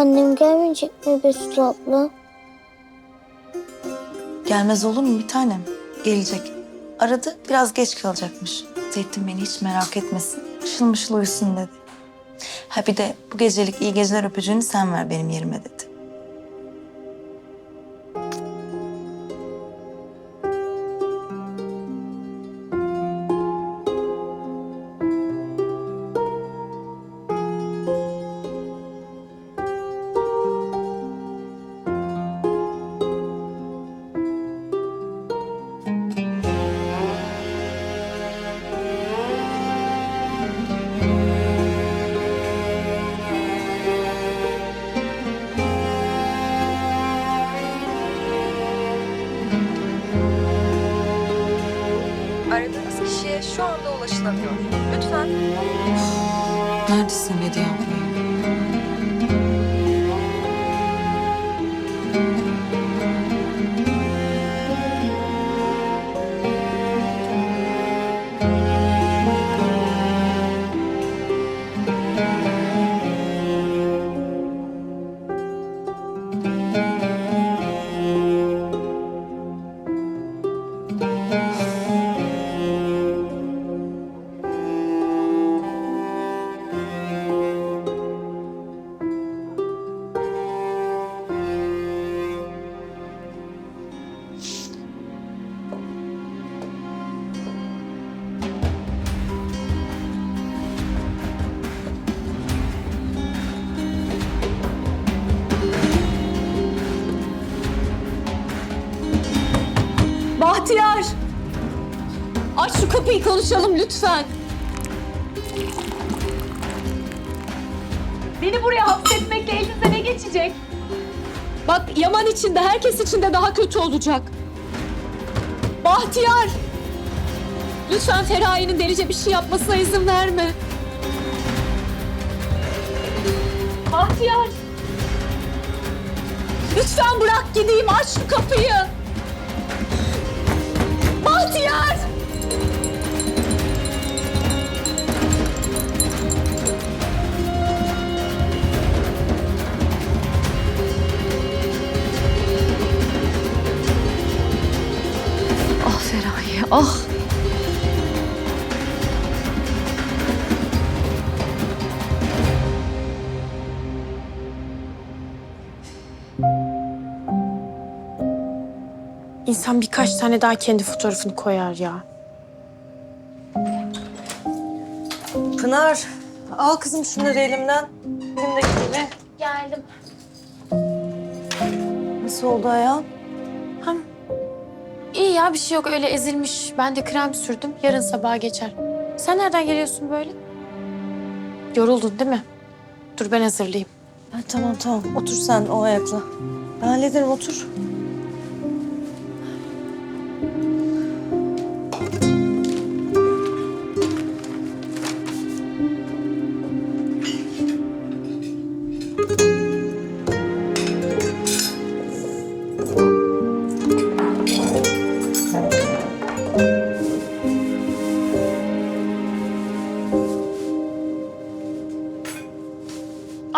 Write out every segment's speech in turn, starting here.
Annem gelmeyecek mi Betül abla? Gelmez olur mu bir tanem? Gelecek. Aradı biraz geç kalacakmış. Zeytin beni hiç merak etmesin. Mışıl mışıl uyusun dedi. Ha bir de bu gecelik iyi geceler öpücüğünü sen ver benim yerime dedi. Kişiye şu anda ulaşılamıyor. Lütfen Neredesin Bediye abla? Bahtiyar! Aç şu kapıyı konuşalım lütfen. Beni buraya hapsetmekle elinize ne geçecek? Bak Yaman için de herkes için de daha kötü olacak. Bahtiyar! Lütfen Feraye'nin delice bir şey yapmasına izin verme. Bahtiyar! Lütfen bırak gideyim aç şu kapıyı. Bahtiyar! Ah Feraye, ah! İnsan birkaç tane daha kendi fotoğrafını koyar ya. Pınar al kızım şunları elimden. Elimdeki gibi. Geldim. Nasıl oldu ayağın? İyi ya bir şey yok öyle ezilmiş. Ben de krem sürdüm. Yarın sabaha geçer. Sen nereden geliyorsun böyle? Yoruldun değil mi? Dur ben hazırlayayım. Ha, tamam tamam otur sen o ayakla. Ben hallederim otur.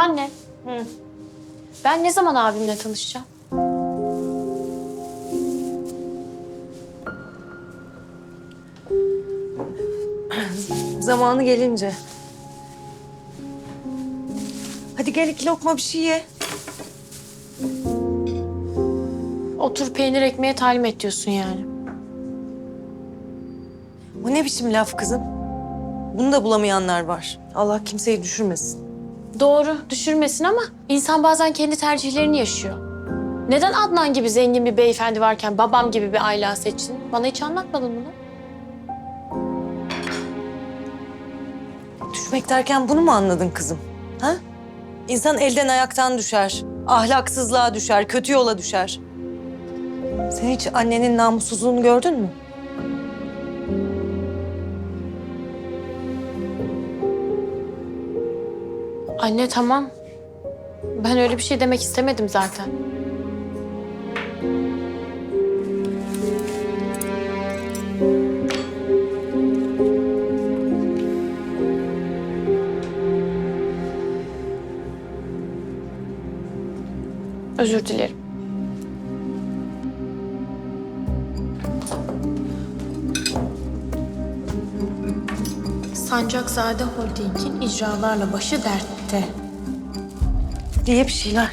Anne. Ben ne zaman abimle tanışacağım? Zamanı gelince. Hadi gel iki lokma bir şey ye. Otur peynir ekmeğe talim et diyorsun yani. Bu ne biçim laf kızım? Bunu da bulamayanlar var. Allah kimseyi düşürmesin. Doğru düşürmesin ama insan bazen kendi tercihlerini yaşıyor. Neden Adnan gibi zengin bir beyefendi varken babam gibi bir aile seçtin? Bana hiç anlatmadın bunu. Düşmek derken bunu mu anladın kızım? Ha? İnsan elden ayaktan düşer. Ahlaksızlığa düşer, kötü yola düşer. Sen hiç annenin namussuzluğunu gördün mü? Anne tamam. Ben öyle bir şey demek istemedim zaten. Özür dilerim. Sancakzade Holding'in icralarla başı dertte. Diye bir şeyler.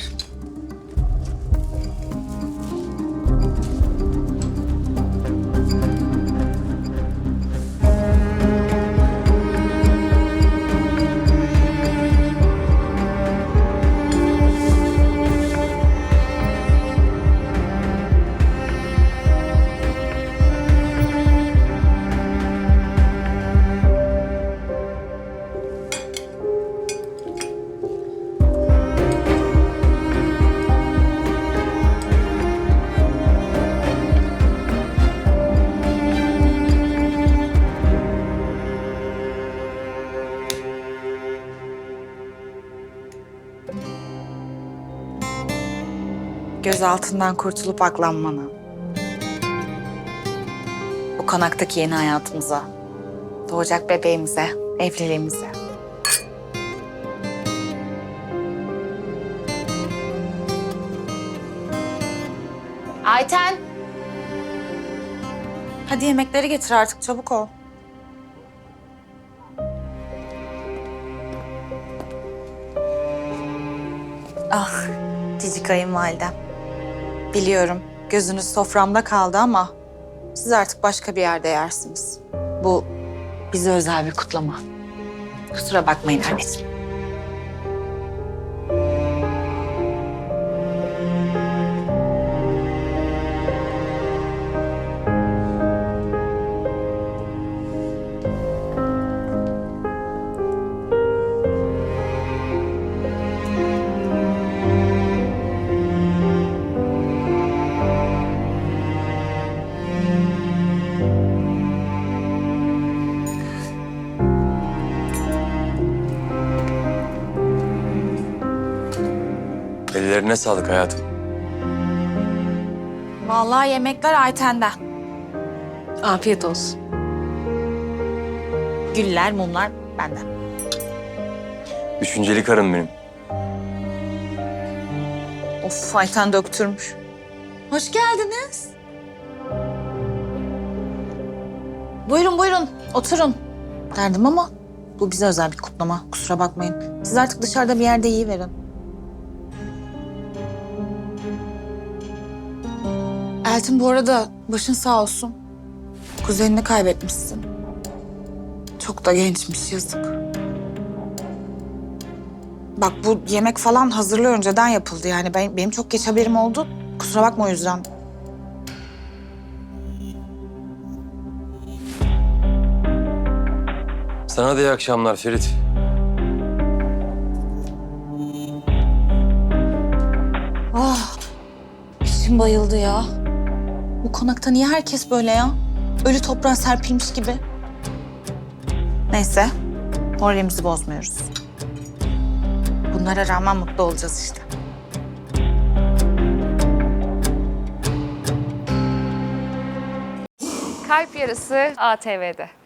Gözaltından kurtulup aklanmana. Bu konaktaki yeni hayatımıza. Doğacak bebeğimize, evliliğimize. Ayten. Hadi yemekleri getir artık çabuk ol. Ah, cici kayınvalidem. Biliyorum gözünüz soframda kaldı ama siz artık başka bir yerde yersiniz. Bu bize özel bir kutlama. Kusura bakmayın anneciğim. Ellerine sağlık hayatım. Vallahi yemekler Ayten'den. Afiyet olsun. Güller, mumlar benden. Düşünceli karın benim. Of Ayten döktürmüş. Hoş geldiniz. Buyurun buyurun oturun. Derdim ama bu bize özel bir kutlama. Kusura bakmayın. Siz artık dışarıda bir yerde yiyiverin. Eltin bu arada başın sağ olsun. Kuzenini kaybetmişsin. Çok da gençmiş yazık. Bak bu yemek falan hazırlığı önceden yapıldı yani ben, benim çok geç haberim oldu. Kusura bakma o yüzden. Sana da iyi akşamlar Ferit. Ah, içim bayıldı ya. Bu konakta niye herkes böyle ya? Ölü toprağa serpilmiş gibi. Neyse, moralimizi bozmuyoruz. Bunlara rağmen mutlu olacağız işte. Kalp Yarısı ATV'de.